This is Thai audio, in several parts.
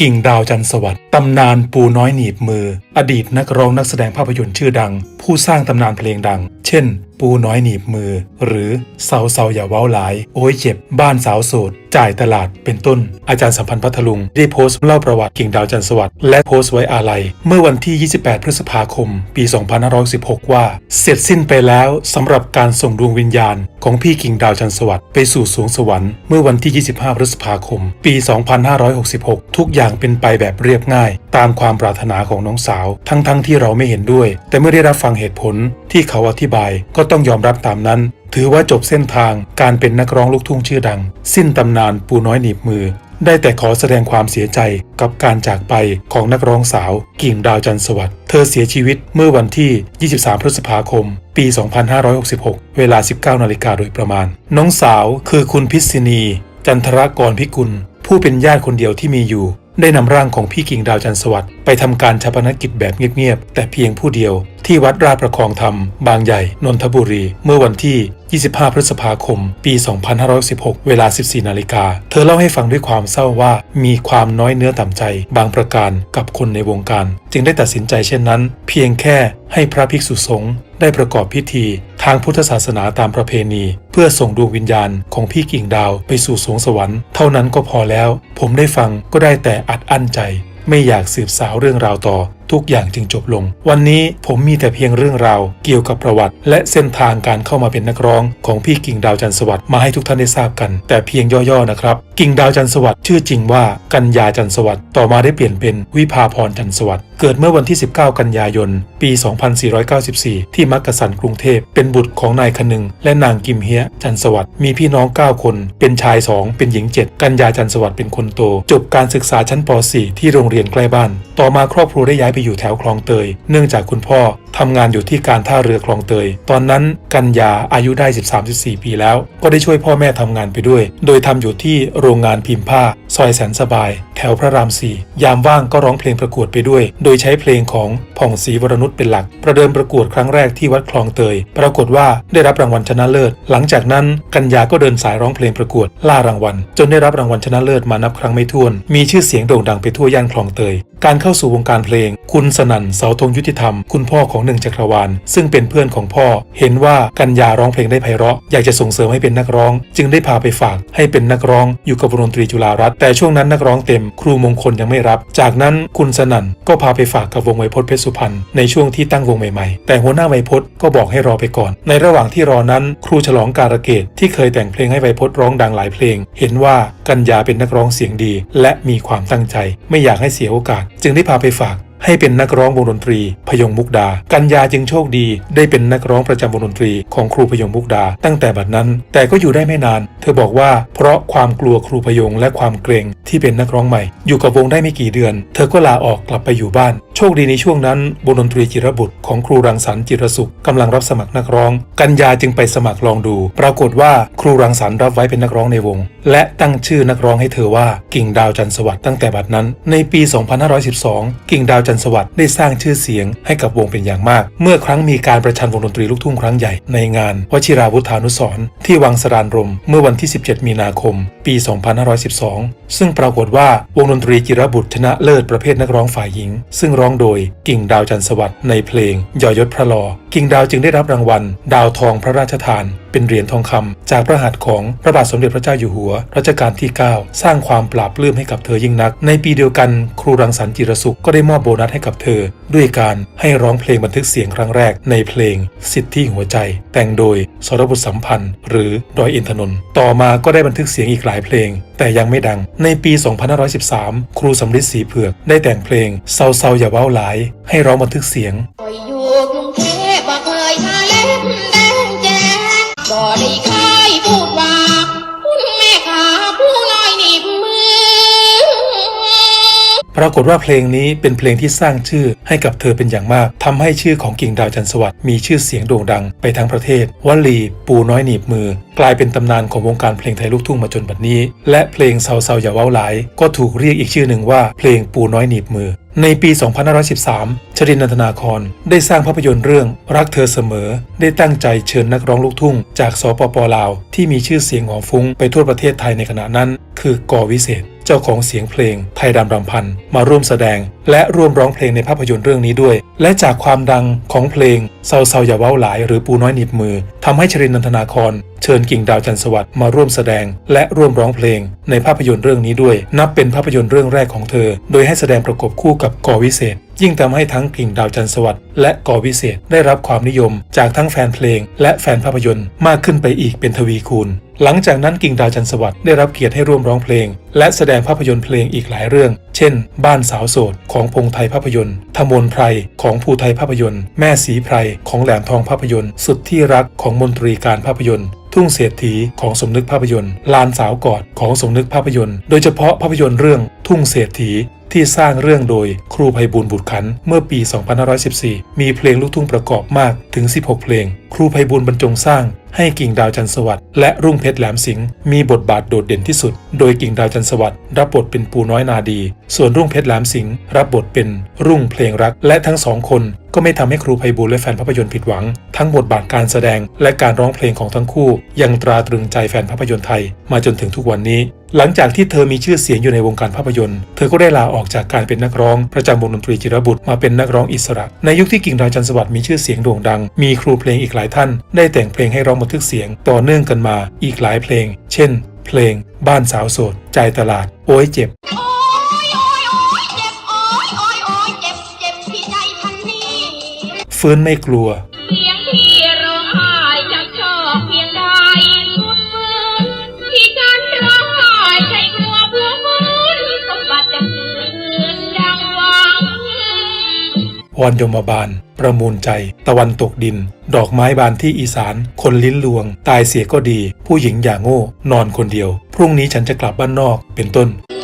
กิ่งดาวจันทร์สวัสดิ์ตำนานปูน้อยหนีบมือ อดีตนักร้องนักแสดงภาพยนตร์ชื่อดัง ผู้สร้างตำนานเพลงดัง เช่นปูน้อยหนีบมือ หรือเซาเซาอย่าเว้าหลาย โอ้ยเจ็บ บ้านสาวโสด จ่ายตลาดเป็นต้น อาจารย์สัมพันธ์พัทลุง ได้โพสต์เล่าประวัติกิ่งดาวจันทร์สวัสดิ์และโพสต์ไว้อาลัย เมื่อวันที่ 28 พฤษภาคม ปี 2516 ว่า เสร็จสิ้นไปแล้วสำหรับการส่งดวงวิญญาณ ของพี่กิ่งดาวจันทร์สวัสดิ์ไปสู่สวงสวรรค์เมื่อวันที่ 25 พฤษภาคม ปี 2566 ทุกอย่างเป็นไปแบบเรียบง่าย ตามความปรารถนาของน้องสาว ทั้งๆทที่เราไม่เห็นด้วย แต่เมื่อได้รับฟังเหตุผล ที่เขาอธิบายก็ต้องยอมรับตามนั้น ถือว่าจบเส้นทางการเป็นนักร้องลูกทุ่งชื่อดัง สิ้นตำนานปูน้อยหนีบมือ ได้แต่ขอแสดงความเสียใจกับการจากไปของนักร้องสาว กิ่งดาวจันทร์สวัสด์เธอเสียชีวิตเมื่อวันที่ 23 พฤษภาคม ปี 2566 เวลา 19 นาฬิกาโดยประมาณ น้องสาวคือคุณพิษณี จันทรกรพิกุล ผู้เป็นญาติคนเดียวที่มีอยู่ได้นำร่างของพี่กิ่งดาวจันทร์สวัสด์ไปทำการชาปนกิจแบบเงียบๆ แต่เพียงผู้เดียว ที่วัดราประคองธรรม บางใหญ่ นนทบุรี เมื่อวันที่ 25 พฤษภาคม ปี 2516 เวลา 14 นาฬิกา เธอเล่าให้ฟังด้วยความเศร้าว่ามีความน้อยเนื้อต่ำใจ บางประการกับคนในวงการ จึงได้ตัดสินใจเช่นนั้น เพียงแค่ให้พระภิกษุสงฆ์ได้ประกอบพิธี ทางพุทธศาสนาตามประเพณี เพื่อส่งดวงวิญญาณของพี่กิ่งดาวไปสู่สวงสวรรค์เท่านั้นก็พอแล้ว ผมได้ฟังก็ได้แต่อัดอั้นใจ ไม่อยากสืบสาวเรื่องราวต่อ ทุกอย่างจึงจบลง วันนี้ผมมีแต่เพียงเรื่องราว เกี่ยวกับประวัติ และเส้นทางการเข้ามาเป็นนักร้อง ของพี่กิ่งดาวจันสวัสดิ์มาให้ทุกท่านได้ทราบกัน แต่เพียงย่อๆนะครับ กิ่งดาวจันสวัสดิ์ชื่อจริงว่ากัญญาจันสวัสดิ์ต่อมาได้เปลี่ยนเป็นวิภาพรจันสวัสดิ์เกิดเมื่อวันที่ 19 กันยายน ปี 2494 ที่มักกะสันกรุงเทพเป็นบุตรของนายคนึง และนางกิมเฮียจันสวัสดิ์มีพี่น้อง 9 คน เป็นชาย 2 เป็นหญิง 7 กัญญาจันสวัสดิ์เป็นคนโต จบการศึกษาชั้นป .4 ที่โรงเรียนใกล้บ้าน ต่อมาครอบครัวได้ย้ายไปอยู่แถวคลองเตย เนื่องจากคุณพ่อทำงานอยู่ที่การท่าเรือคลองเตย ตอนนั้นกัญญาอายุได้ 13-14 ปีแล้ว ก็ได้ช่วยพ่อแม่ทำงานไปด้วย โดยทำอยู่ที่โรงงานพิมพ์ผ้า ซอยแสนสบาย วพระรามสี่ยามว่างก็ร้องเพลงประกวดไปด้วย โดยใช้เพลงของผ่องศรีวรนุชเป็นหลัก ประเดิมประกวดครั้งแรกที่วัดคลองเตย ปรากฏว่าได้รับรางวัลชนะเลิศ หลังจากนั้นกัญญาก็เดินสายร้องเพลงประกวดล่ารางวัล จนได้รับรางวัลชนะเลิศมานับครั้งไม่ถ้วน มีชื่อเสียงโด่งดังไปทั่วย่านคลองเตย การเข้าสู่วงการเพลง คุณสนั่นเสาธงยุติธรรม คุณพ่อของหนึ่งจักรวาล ซึ่งเป็นเพื่อนของพ่อ เห็นว่ากัญญาร้องเพลงได้ไพเราะ อยากจะส่งเสริมให้เป็นนักร้อง จึงได้พาไปฝากให้เป็นนักร้องอยู่กับวงดนตรีจุฬารัตแต่ช่วงนั้นนักร้องเต็มครูมงคลยังไม่รับ จากนั้นคุณสนั่นก็พาไปฝากกับวงไวพจน์เพชรสุพรรณในช่วงที่ตั้งวงใหม่ๆ แต่หัวหน้าไวพจน์ก็บอกให้รอไปก่อน ในระหว่างที่รอนั้นครูฉลองการะเกดที่เคยแต่งเพลงให้ไวพจน์ร้องดังหลายเพลง เห็นว่ากัญญาเป็นนักร้องเสียงดี และมีความตั้งใจ ไม่อยากให้เสียโอกาส จึงได้พาไปฝาก ให้เป็นนักร้องวงดนตรี พยงมุกดา กัญญาจึงโชคดี ได้เป็นนักร้องประจำวงดนตรีของครูพยงมุกดา ตั้งแต่บัดนั้น แต่ก็อยู่ได้ไม่นาน เธอบอกว่าเพราะความกลัวครูพยงและความเกรงที่เป็นนักร้องใหม่ อยู่กับวงได้ไม่กี่เดือน เธอก็ลาออกกลับไปอยู่บ้าน โชคดีในช่วงนั้นวงดนตรีจิรบุตรของครูรังสรรค์จิรสุขกำลังรับสมัครนักร้อง กัญญาจึงไปสมัครลองดู ปรากฏว่าครูรังสรรค์รับไว้เป็นนักร้องในวง และตั้งชื่อนักร้องให้เธอว่ากิ่งดาวจันทร์สวัสดิ์ตั้งแต่บัดนั้น ในปี 2512 กิ่งดาวจันทร์สวัสดิ์ได้สร้างชื่อเสียงให้กับวงเป็นอย่างมาก เมื่อครั้งมีการประชันวงดนตรีลูกทุ่งครั้งใหญ่ในงานวชิราวุธานุสรณ์ที่วังสรานรม เมื่อวันที่ 17 มีนาคม ปี 2512 ซึ่งปรากฏว่าวงดนตรีจิรบุตรชนะเลิศประเภทนักร้องฝ่ายหญิง ซึ่งร้องโดยกิ่งดาวจันสวัสดิ์ในเพลงยอยศพระลอ กิ่งดาวจึงได้รับรางวัล ดาวทองพระราชทานเป็นเหรียญทองคำจากพระหัตถ์ของพระบาทสมเด็จพระเจ้าอยู่หัวรัชกาลที่ 9 สร้างความปราบปลื้มให้กับเธอยิ่งนัก ในปีเดียวกัน ครูรังสรรค์จิรสุขก็ได้มอบโบนัสให้กับเธอ ด้วยการให้ร้องเพลงบันทึกเสียงครั้งแรกในเพลง สิทธิหัวใจ แต่งโดยสรบุตรสัมพันธ์ หรือดอยอินทนนท์ต่อมาก็ได้บันทึกเสียงอีกหลายเพลง แต่ยังไม่ดังในปี 2513 ครูสำริดสีเผือกได้แต่งเพลงเซาเซาอย่าเว้าหลาย ให้ร้องบันทึกเสียงคอกเทพบ่เคยทาเลแดงแจ๊กบ่ได้เคยพูดว่า ปรากฏว่าเพลงนี้เป็นเพลงที่สร้างชื่อให้กับเธอเป็นอย่างมากทำให้ชื่อของกิ่งดาวจันทร์สวัสดิ์มีชื่อเสียงโด่งดังไปทั้งประเทศวลีปูน้อยหนีบมือ กลายเป็นตำนานของวงการเพลงไทยลูกทุ่งมาจนบัดนี้ และเพลงเซาเซาอย่าเว้าหลาย ก็ถูกเรียกอีกชื่อหนึ่งว่าเพลงปูน้อยหนีบมือในปี 2513 ชรินันทนาคร ได้สร้างภาพยนตร์เรื่องรักเธอเสมอ ได้ตั้งใจเชิญนักร้องลูกทุ่ง จากสปปลาว ที่มีชื่อเสียงหองฟุ้งไปทั่วประเทศไทยในขณะนั้น คือกอวิเศษ เจ้าของเสียงเพลงไทยดำรำพันมาร่วมแสดง และร่วมร้องเพลงในภาพยนตร์เรื่องนี้ด้วย และจากความดังของเพลง เซาเซาอย่าเว้าหลายหรือปูน้อยหนีบมือทำให้ชรินนันทนาคร เชิญกิ่งดาวจันสวัสดิ์มาร่วมแสดง และร่วมร้องเพลง ในภาพยนตร์เรื่องนี้ด้วย นับเป็นภาพยนตร์เรื่องแรกของเธอ โดยให้แสดงประกบคู่กับกอวิเศษ ยิ่งทำให้ทั้งกิ่งดาวจันสวัสดิ์และกอวิเศษได้รับความนิยม จากทั้งแฟนเพลง และแฟนภาพยนตร์มากขึ้นไปอีกเป็นทวีคูณหลังจากนั้นกิ่งดาวจันสวัสดิ์ได้รับเกียรติให้ร่วมร้องเพลง และแสดงภาพยนตร์เพลงอีกหลายเรื่อง เช่น บ้านสาวโสดของพงไทยภาพยนตร์ธมนไพรของภูไทยภาพยนตร์ แม่สีไพรของแหลมทองภาพยนตร์ สุดที่รักของมนตรีการภาพยนตร์ทุ่งเศรษฐีของสมนึกภาพยนตร์ ลานสาวกอดของสมนึกภาพยนตร์ โดยเฉพาะภาพยนตร์เรื่องทุ่งเศรษฐี ที่สร้างเรื่องโดยครูไพบูลบุตรขัน เมื่อปี 2514 มีเพลงลูกทุ่งประกอบมากถึง 16 เพลง ครูไพบูลบรรจงสร้างให้กิ่งดาวจันทร์สวัสดิ์และรุ่งเพชรแหลมสิงห์มีบทบาทโดดเด่นที่สุด โดยกิ่งดาวจันทร์สวัสดิ์รับบทเป็นปูน้อยนาดี ส่วนรุ่งเพชรแหลมสิงห์รับบทเป็นรุ่งเพลงรัก และทั้งสองคน ก็ไม่ทำให้ครูไพบูลและแฟนภาพยนตร์ผิดหวัง ทั้งบทบาทการแสดงและการร้องเพลงของทั้งคู่ ยังตราตรึงใจแฟนภาพยนตร์ไทยมาจนถึงทุกวันนี้ หลังจากที่เธอมีชื่อเสียงอยู่ในวงการภาพยนตร์ เธอก็ได้ลาออกจากการเป็นนักร้อง ประจำวงดนตรีจิรบุตรมาเป็นนักร้องอิสระ ในยุคที่กิ่งดาจันสวัสดิ์มีชื่อเสียงโด่งดัง มีครูเพลงอีกหลายท่าน ได้แต่งเพลงให้ร้องบันทึกเสียง ต่อเนื่องกันมา อีกหลายเพลง เช่น เพลง บ้านสาวโสด ใจตลาด โอ้ยเจ็บ ฟื้นไม่กลัวเสียงที่ร้องไห้จักชอบเพียงใดสุดมือที่ฉันร้องไห้ใช่กลัวพวกคุณสมบัติจะคืนดังหวังพรยมบาล ประมูลใจ ตะวันตกดิน ดอกไม้บานที่อีสาน คนลิ้นลวง ตายเสียก็ดี ผู้หญิงอย่าโง่ นอนคนเดียว พรุ่งนี้ฉันจะกลับบ้านนอกเป็นต้นคืนนี้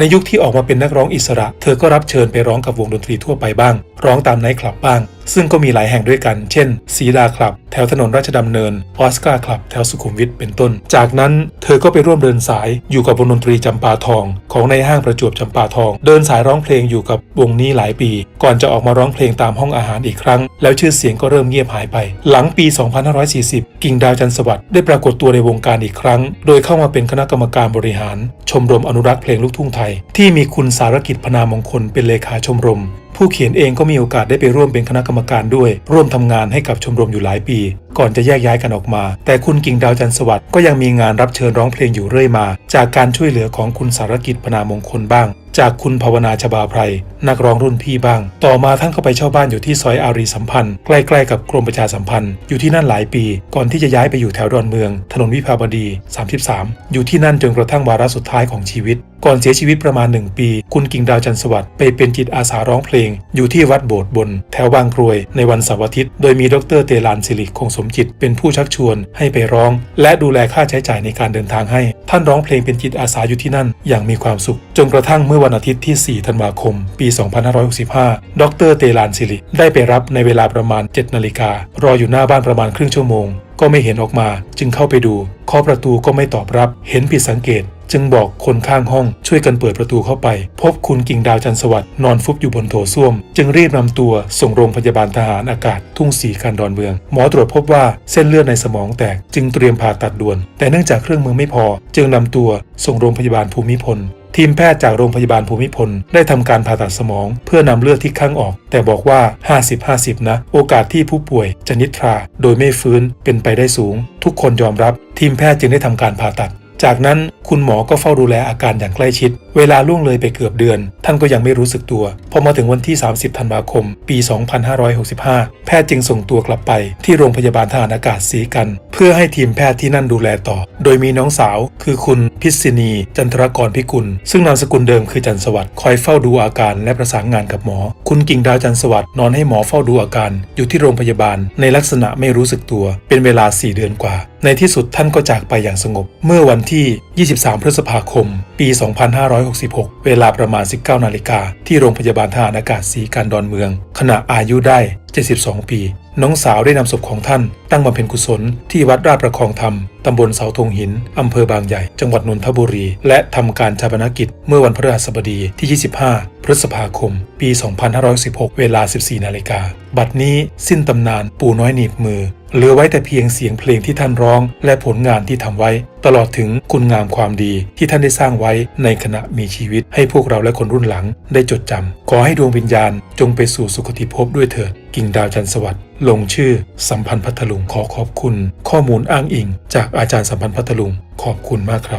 ในยุคที่ออกมาเป็นนักร้องอิสระ เธอก็รับเชิญไปร้องกับวงดนตรีทั่วไปบ้าง ร้องตามไนท์คลับบ้าง ซึ่งก็มีหลายแห่งด้วยกัน เช่นสีดาคลับ แถวถนนราชดำเนิน ออสการ์คลับ แถวสุขุมวิทเป็นต้น จากนั้นเธอก็ไปร่วมเดินสายอยู่กับวงดนตรีจำปาทอง ของในห้างประจวบจำปาทอง เดินสายร้องเพลงอยู่กับวงนี้หลายปี ก่อนจะออกมาร้องเพลงตามห้องอาหารอีกครั้ง แล้วชื่อเสียงก็เริ่มเงียบหายไป หลังปี 2540 กิ่งดาวจันทร์สวัสดิ์ได้ปรากฏตัวในวงการอีกครั้ง โดยเข้ามาเป็นคณะกรรมการบริหาร ชมรมอนุรักษ์เพลงลูกทุ่งไทย ที่มีคุณสารกิจพนามงคลเป็นเลขาชมรมผู้เขียนเองก็มีโอกาสได้ไปร่วมเป็นคณะกรรมการด้วย ร่วมทำงานให้กับชมรมอยู่หลายปี ก่อนจะแยกย้ายกันออกมา แต่คุณกิ่งดาวจันสวัสดิ์ก็ยังมีงานรับเชิญร้องเพลงอยู่เรื่อยมา จากการช่วยเหลือของคุณสารกิจพนามงคลบ้าง จากคุณภาวนาชบาไพรนักร้องรุ่นพี่บ้าง ต่อมาท่านก็ไปเช่าบ้านอยู่ที่ซอยอารีสัมพันธ์ใกล้ๆกับกรมประชาสัมพันธ์อยู่ที่นั่นหลายปี ก่อนที่จะย้ายไปอยู่แถวดอนเมือง ถนนวิภาวดี 33 อยู่ที่นั่นจนกระทั่งวาระสุดท้ายของชีวิต ก่อนเสียชีวิตประมาณ 1 ปี คุณกิ่งดาวจันสวัสดิ์ไปเป็นจิตอาสาร้องเพลง อยู่ที่วัดโบสถ์บน แถวบางกรวยในวันเสาร์อาทิตย์ โดยมีดรเตลานสิริคงสมจิตเป็นผู้ชักชวนให้ไปร้อง และดูแลค่าใช้จ่ายในการเดินทางให้ ท่านร้องเพลงเป็นจิตอาสาอยู่ที่นั่น อย่างมีความสุข จนกระทั่งเมื่อวันอาทิตย์ที่ 4 ธันวาคม ปี 2565 ดรเตลานสิริได้ไปรับในเวลาประมาณ 7 นาฬิการออยู่หน้าบ้านประมาณครึ่งชั่วโมง ก็ไม่เห็นออกมา จึงเข้าไปดูเคาะประตูก็ไม่ตอบรับ เห็นผิดสังเกต จึงบอกคนข้างห้องช่วยกันเปิดประตูเข้าไป พบคุณกิ่งดาวจันสวัสด์นอนฟุบอยู่บนโถส้วม จึงรีบนำตัวส่งโรงพยาบาลทหารอากาศ ทุ่งสีคันดอนเมือง หมอตรวจพบว่าเส้นเลือดในสมองแตก จึงเตรียมผ่าตัดด่วน แต่เนื่องจากเครื่องมือไม่พอ จึงนำตัวส่งโรงพยาบาลภูมิพลทีมแพทย์จากโรงพยาบาลภูมิพลได้ทำการผ่าตัดสมอง เพื่อนำเลือดที่ข้างออก แต่บอกว่า 50-50 นะ โอกาสที่ผู้ป่วยจะนิทรา โดยไม่ฟื้นเป็นไปได้สูง ทุกคนยอมรับ ทีมแพทย์จึงได้ทำการผ่าตัด จากนั้นคุณหมอก็เฝ้าดูแลอาการอย่างใกล้ชิดเวลาล่วงเลยไปเกือบเดือน ท่านก็ยังไม่รู้สึกตัว พอมาถึงวันที่ 30 ธันวาคม ปี 2565 แพทย์จึงส่งตัวกลับไป ที่โรงพยาบาลทหารอากาศศรีกัน เพื่อให้ทีมแพทย์ที่นั่นดูแลต่อ โดยมีน้องสาว คือคุณพิษินี จันทรกรพิกุล ซึ่งนามสกุลเดิมคือจันทร์สวัสด์คอยเฝ้าดูอาการและประสานงานกับหมอ คุณกิ่งดาวจันทร์สวัสด์นอนให้หมอเฝ้าดูอาการ อยู่ที่โรงพยาบาล ในลักษณะไม่รู้สึกตัว เป็นเวลา 4 เดือนกว่า ในที่สุดท่านก็จากไปอย่างสงบ เมื่อวันที่ 23 พฤษภาคม ปี2566 เวลาประมาณ 19 นาฬิกาที่โรงพยาบาลทหารอากาศศรีการดอนเมือง ขณะอายุได้ 72 ปี น้องสาวได้นำศพของท่าน ตั้งบำเพ็ญกุศลที่วัดราชประคองธรรมตำบลเสาธงหินอำเภอบางใหญ่ จังหวัดนนทบุรี และทำการชาปนกิจเมื่อวันพฤหัสบดีที่ 25 พฤษภาคม ปี 2516 เวลา 14 นาฬิกา บัดนี้สิ้นตำนานปู่น้อยหนีบมือ เหลือไว้แต่เพียงเสียงเพลงที่ท่านร้อง และผลงานที่ทำไว้ ตลอดถึงคุณงามความดีที่ท่านได้สร้างไว้ในขณะมีชีวิต ให้พวกเราและคนรุ่นหลังได้จดจำขอให้ดวงวิญญาณจงไปสู่สุคติภพด้วยเถิดกิ่งดาวจันทร์สวัสดิ์ลงชื่อสัมพันธ์พัทลุงขอขอบคุณ ข้อมูลอ้างอิง จากอาจารย์สัมพันธ์พัทลุงขอบคุณมากครับ